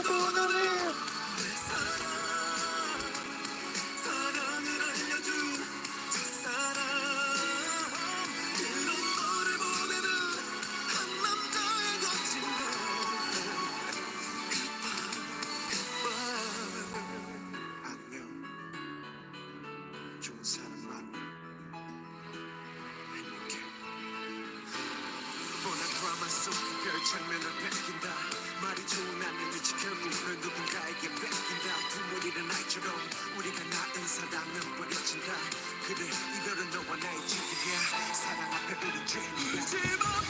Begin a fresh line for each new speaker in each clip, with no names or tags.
미워도 너를 뻔한 드라마 속별 장면을 뺏긴다. 말이 좋은 눈치 결국은 누군가에게 뺏긴다. 두물이는 아이처럼 우리가 낳은 사랑은 버려진다. 그래 이별은 너와 나의 책임이야. 사랑 앞에 우린 죄인이야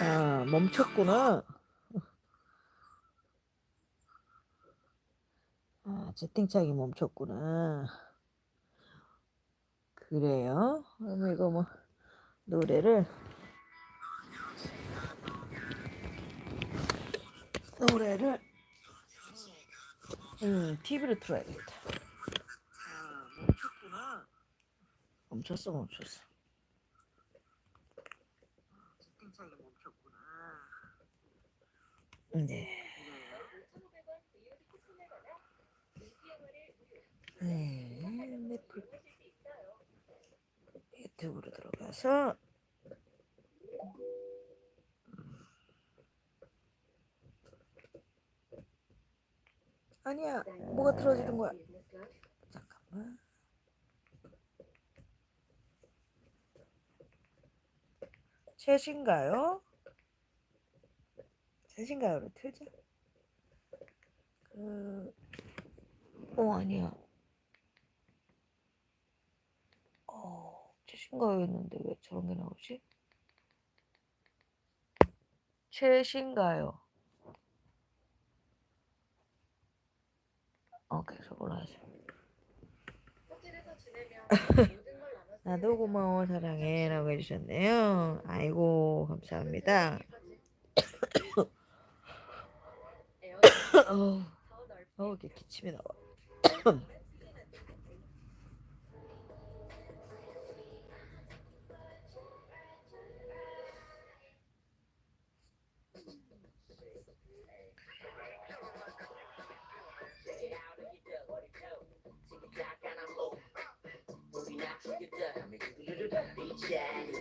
아,
멈췄구나. 아, 채팅창이 멈췄구나. 그래요? 그럼 이거 뭐, 노래를, 노래를, 음, TV로 틀어야겠다. 아, 멈췄구나. 멈췄어, 멈췄어. 채팅창이 멈췄구나. 네. 네, 유튜브로 들어가서 아니야, 뭐가 틀어지는 거야? 셋인가요? 셋인가요를 틀자. 그, 어, 아니야. 어, 최신가요였는데 왜 저런 게 나오지? 최신가요. 어, 계속 올라가죠. 나도 고마워 사랑해 라고 해주셨네요. 아이고 감사합니다. 어우, 어우 이게 기침이 나와.
Yeah.